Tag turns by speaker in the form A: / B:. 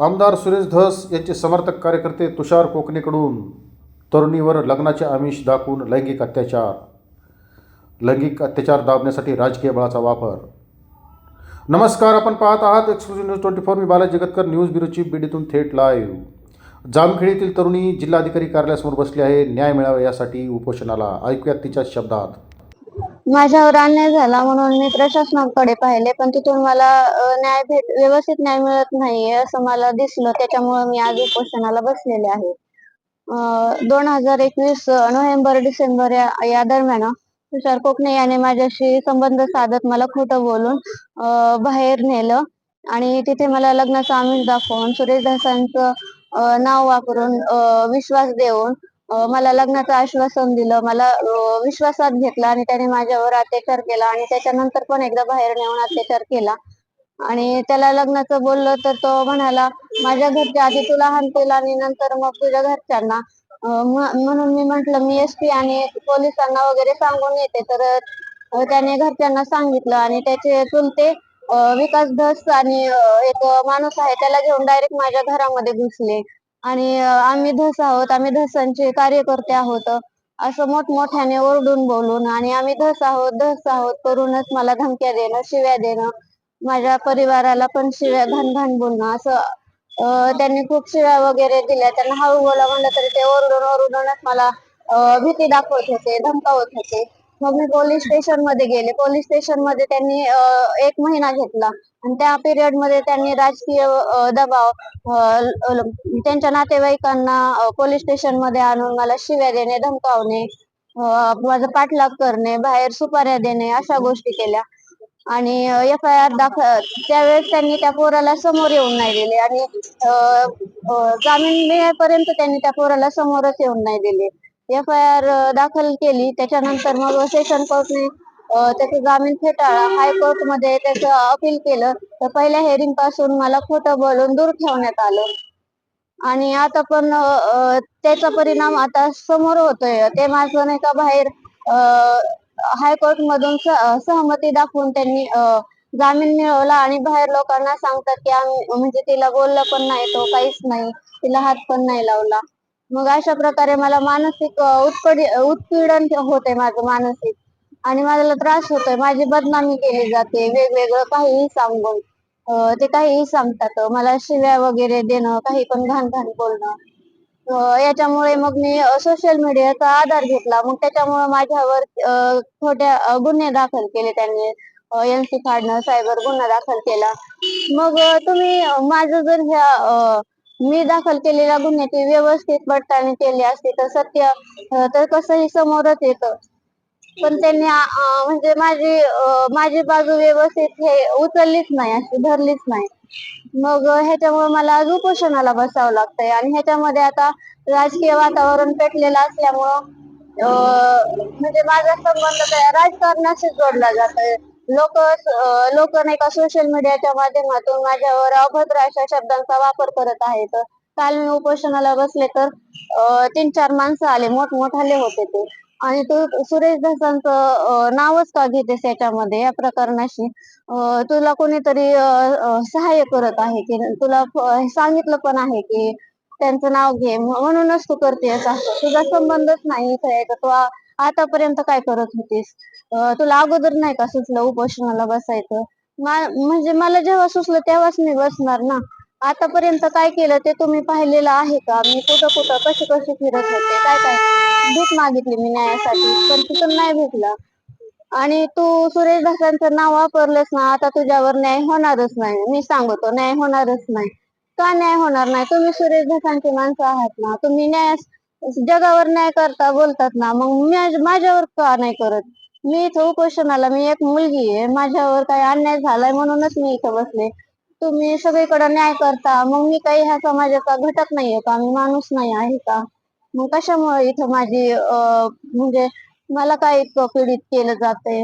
A: आमदार सुरेश धस यांचे समर्थक कार्यकर्ते तुषार कोकणेकडून तरुणीवर लग्नाचे आमिष दाखवून लैंगिक अत्याचार. लैंगिक अत्याचार दाबण्यासाठी राजकीय बळाचा वापर. नमस्कार आपण पाहत आहात एक्सक्लुझिव्ह न्यूज ट्वेंटी फोर. मी बालाजी जगतकर न्यूज ब्युरोची बीडीतून थेट लाईव्ह. जामखेडीतील तरुणी जिल्हाधिकारी कार्यालयासमोर बसली आहे. न्याय मिळावा यासाठी उपोषणाला. ऐकूयात तिच्या शब्दात.
B: माझ्यावर अन्याय झाला म्हणून मी प्रशासनाकडे पाहिले पण तिथून मला न्याय भेट व्यवस्थित न्याय मिळत नाहीये असं मला दिसलं. त्याच्यामुळे मी आज उपोषणाला बसलेले आहे. दोन हजार एकवीस नोव्हेंबर डिसेंबर या या दरम्यान तुषार कोकणे याने माझ्याशी संबंध साधत मला खोटं बोलून बाहेर नेलं. आणि तिथे मला लग्नाचा आमिष दाखवून सुरेश दासांचं नाव वापरून विश्वास देऊन मला लग्नाचं आश्वासन दिलं मला विश्वासात घेतलं आणि त्याने माझ्यावर अत्याचार केला आणि त्याच्यानंतर पण एकदा बाहेर नेऊन अत्याचार केला. आणि त्याला लग्नाचं बोललं तर तो म्हणाला माझ्या घरच्या आधी तुला हाणतील आणि नंतर मग तुझ्या घरच्यांना. म्हणून मी म्हंटल मी एसपी आणि पोलिसांना वगैरे सांगून येते. तर त्याने घरच्यांना सांगितलं आणि त्याचे चुलते विकास धस आणि एक माणूस आहे त्याला घेऊन डायरेक्ट माझ्या घरामध्ये घुसले. आणि आम्ही धस आहोत आम्ही धसांचे कार्यकर्ते आहोत असं मोठमोठ्याने ओरडून बोलून आणि आम्ही धस आहोत धस आहोत करूनच मला धमक्या देणं शिव्या देणं माझ्या परिवाराला पण शिव्या घाण घाण बोलणं असं त्यांनी खूप शिव्या वगैरे दिल्या त्यांना हळू बोला म्हणलं तरी ते ओरडून ओरडूनच मला भीती दाखवत होते धमकावत होते. मग मी पोलीस स्टेशनमध्ये गेले. पोलीस स्टेशनमध्ये त्यांनी एक महिना घेतला. आणि त्या पिरियडमध्ये त्यांनी राजकीय दबाव त्यांच्या नातेवाईकांना पोलीस स्टेशनमध्ये आणून मला शिव्या देणे धमकावणे माझा पाठलाग करणे बाहेर सुपाऱ्या देणे अशा गोष्टी केल्या. आणि एफ आय आर दाखल त्यावेळेस त्यांनी त्या पोराला समोर येऊन नाही दिले. आणि जामीन मिळेपर्यंत त्यांनी त्या पोराला समोरच येऊन नाही दिले. एफ आय आर दाखल केली. त्याच्यानंतर मग सेशन कोर्टने त्याचा जामीन फेटाळला हायकोर्टमध्ये त्याचं अपील केलं. तर पहिल्या हेअरिंगपासून मला खोटं बोलून दूर ठेवण्यात आलं. आणि आता पण त्याचा परिणाम आता समोर होतोय. ते माझं नाही का बाहेर हायकोर्ट मधून सहमती दाखवून त्यांनी जामीन मिळवला आणि बाहेर लोकांना सांगतात की आम्ही म्हणजे तिला बोललं पण नाही तो काहीच नाही तिला हात पण नाही लावला. मग अशा प्रकारे मला मानसिक अ, उत्पीडन होते माझं मानसिक. आणि मला त्रास होतोय. माझी बदनामी केली जाते. वेगवेगळं काहीही सांगून ते काहीही सांगतात. मला शिव्या वगैरे देणं काही पण घाण घाण बोलणं याच्यामुळे मग मी सोशल मीडियाचा आधार घेतला. मग त्याच्यामुळे माझ्यावर अ, खोट्या गुन्हे दाखल केले त्यांनी. एनसी काढणं फाडणं सायबर गुन्हा दाखल केला. मग तुम्ही माझं जर ह्या मी दाखल केलेल्या गुन्ह्याची व्यवस्थित पडताळणी केली असती तर सत्य तर कसंही समोरच येतं. पण त्यांनी म्हणजे माझी माझी बाजू व्यवस्थित हे उचललीच नाही अशी धरलीच नाही. मग ह्याच्यामुळे मला आज उपोषणाला बसावं लागतंय. आणि ह्याच्यामध्ये आता राजकीय वातावरण पेटलेलं असल्यामुळं म्हणजे माझा संबंध राजकारणाशी जोडला जातोय. लोक लोक नाही का सोशल मीडियाच्या माध्यमातून माझ्यावर अभद्र अशा शब्दांचा वापर करत आहेत. काल मी उपोषणाला बसले तर तीन चार माणसं आले मोठमोठाले होते ते. आणि तू सुरेश धसांचं नावच का घेतेस याच्यामध्ये या प्रकरणाशी? तुला कोणीतरी सहाय्य करत आहे की तुला सांगितलं पण आहे की त्यांचं नाव घे म्हणूनच तू करते तुझा संबंधच नाही इथे तू आतापर्यंत काय करत होतीस? तुला अगोदर नाही का सुचलं उपोषणाला बसायचं? म्हणजे मला जेव्हा सुचलं तेव्हाच मी बसणार ना? आतापर्यंत काय केलं ते तुम्ही पाहिलेलं आहे का? मी कुठं कुठं कशी कशी फिरत होते? काय काय? भूक मागितली मी न्यायासाठी पण तिथून नाही भेटला. आणि तू सुरेश दासांचं नाव वापरलंस ना आता तुझ्यावर न्याय होणारच नाही. मी सांगतो न्याय होणारच नाही. का न्याय होणार नाही? तुम्ही सुरेश दासांची माणसं आहात ना? तुम्ही न्याय जगावर न्याय करता बोलतात ना. मग मी माझ्यावर का नाही करत? मी इथं उपोषणाला मी एक मुलगी आहे. माझ्यावर काही अन्याय झालाय म्हणूनच मी इथं बसले. तुम्ही सगळीकडे न्याय करता. मग मी काही ह्या समाजाचा घटक नाहीये का? मी माणूस नाही आहे का? मग कशामुळे इथं माझी म्हणजे मला काय पीडित केलं जाते